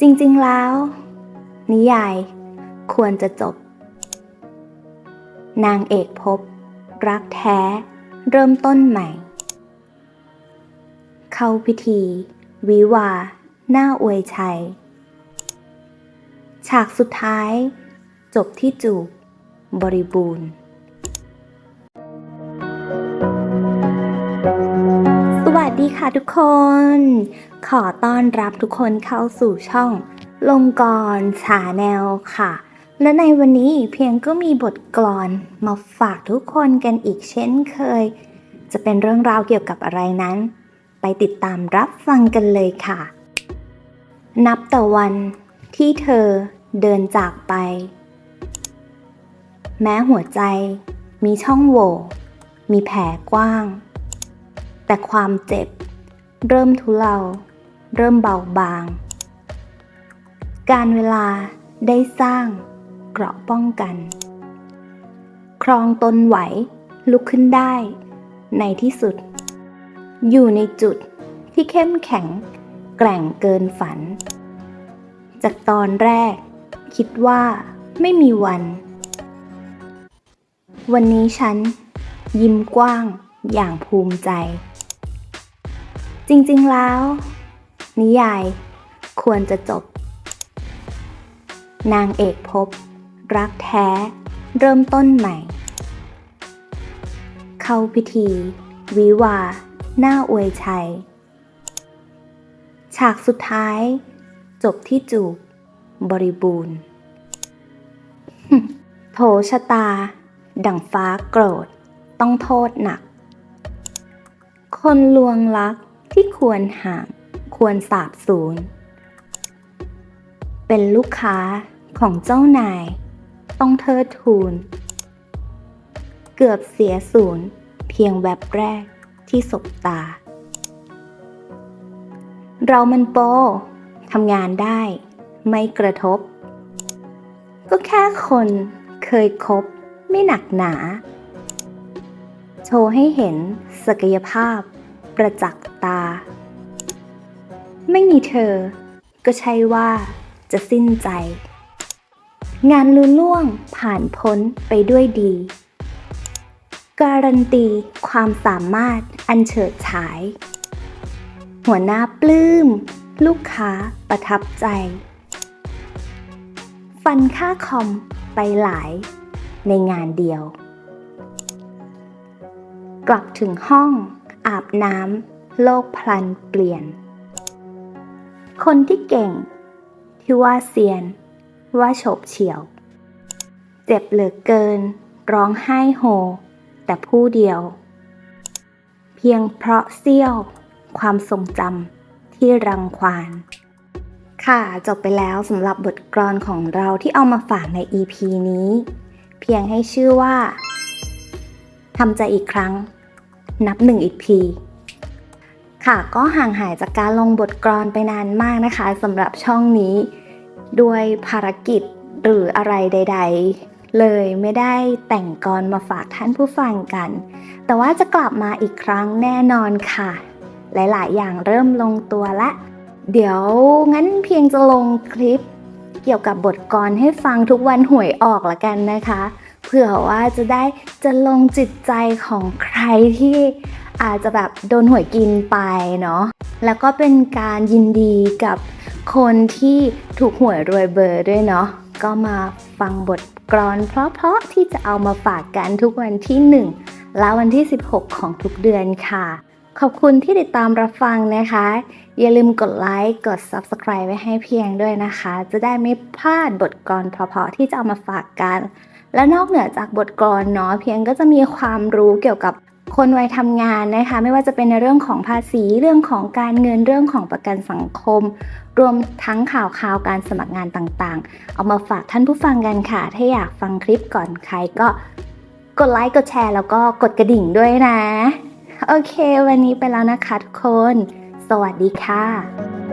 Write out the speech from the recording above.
จริงๆแล้ว นิยายควรจะจบ นางเอกพบ รักแท้ เริ่มต้นใหม่ เข้าพิธี วิวา หน้าอวยชัย ฉากสุดท้าย จบที่จูบบริบูรณ์ ค่ะทุกคน ขอต้อนรับทุกคนเข้าสู่ช่อง ลงกรชาแนลค่ะ และในวันนี้เพียงก็มีบทกลอนมาฝากทุกคนกันอีกเช่นเคย จะเป็นเรื่องราวเกี่ยวกับอะไรนั้น ไปติดตามรับฟังกันเลยค่ะ นับแต่วันที่เธอเดินจากไป แม้หัวใจมีช่องโหว่มีแผลกว้าง แต่ความเจ็บ เริ่มทุเลา เริ่มเบาบาง การเวลาได้สร้างเกราะป้องกัน ครองตนไหวลุกขึ้นได้ ในที่สุด อยู่ในจุดที่เข้มแข็ง แกร่งเกินฝัน จากตอนแรก คิดว่าไม่มีวัน วันนี้ฉัน ยิ้มกว้างอย่างภูมิใจ จริงๆแล้ว นิยาย ควรจะจบ นางเอกพบ รักแท้ เริ่มต้นใหม่ เข้าพิธี วิวา หน้าอวยชัย ฉากสุดท้าย จบที่จูบบริบูรณ์ โถชะตา ดั่งฟ้าโกรธ ต้องโทษหนัก คนลวงลัก ที่ควรห่างควรสาบสูญ เป็นลูกค้าของเจ้านาย ต้องเทิดทูน เกือบเสียศูนย์เพียงแวบแรกที่สบตา เรามันโปทำงานได้ ไม่กระทบ ก็แค่คนเคยคบไม่หนักหนา โชว์ให้เห็นศักยภาพ ประจักษ์ตา ไม่มีเธอ ก็ใช่ว่าจะสิ้นใจ งานลุล่วงผ่านพ้นไปด้วยดี การันตีความสามารถอันเฉิดฉาย หัวหน้าปลื้ม ลูกค้าประทับใจ ฟันค่าคอมไปหลายในงานเดียว กลับถึงห้อง อาบน้ำโลกพลันเปลี่ยน คนที่เก่ง ที่ว่าเซียน ว่าโฉบเฉียว เจ็บเหลือเกิน ร้องไห้โฮแต่ผู้เดียว เพียงเพราะเสี้ยว ความทรงจำที่รังควาน ค่ะ จบไปแล้วสำหรับบทกลอนของเราที่เอามาฝากใน EP นี้ เพียงให้ชื่อว่าทำใจอีกครั้ง นับหนึ่งอีกทีค่ะก็ห่างหายจากการลงบทกลอนไปนานมากนะคะสำหรับช่องนี้ด้วยภารกิจหรืออะไรใด ๆ เลยไม่ได้แต่งกลอนมาฝากท่านผู้ฟังกัน แต่ว่าจะกลับมาอีกครั้งแน่นอนค่ะ หลายๆ อย่างเริ่มลงตัวและ เดี๋ยวงั้นเพียงจะลงคลิป เกี่ยวกับบทกลอนให้ฟังทุกวันหวยออกละกันนะคะ เผื่อว่าจะได้จะลงจิตใจของใครที่อาจจะแบบโดนหวยกินไปเนาะแล้วก็เป็นการยินดีกับคนที่ถูกหวยรวยเบอร์ด้วยเนาะก็มาฟังบทกลอนเพราะๆที่จะเอามาฝากกันทุกวันที่ 1 และวันที่ 16 ของทุกเดือนค่ะ ขอบคุณที่ติดตามรับฟังนะคะ อย่าลืมกดไลค์กด Subscribe ไว้ให้เพียงด้วยนะคะ จะได้ไม่พลาดบทกลอนเพราะๆที่จะเอามาฝากกัน และนอกเหนือจากบทกลอนเนาะเพียงก็จะมีความรู้เกี่ยวกับคนวัยทำงานนะคะ ไม่ว่าจะเป็นในเรื่องของภาษีเรื่องของการเงินเรื่องของประกันสังคม รวมทั้งข่าวข่าวการสมัครงานต่างๆ เอามาฝากท่านผู้ฟังกันค่ะ ถ้าอยากฟังคลิปก่อนใครก็กดไลค์กดแชร์แล้วก็กดกระดิ่งด้วยนะ โอเค วันนี้ไปแล้วนะคะทุกคน สวัสดีค่ะ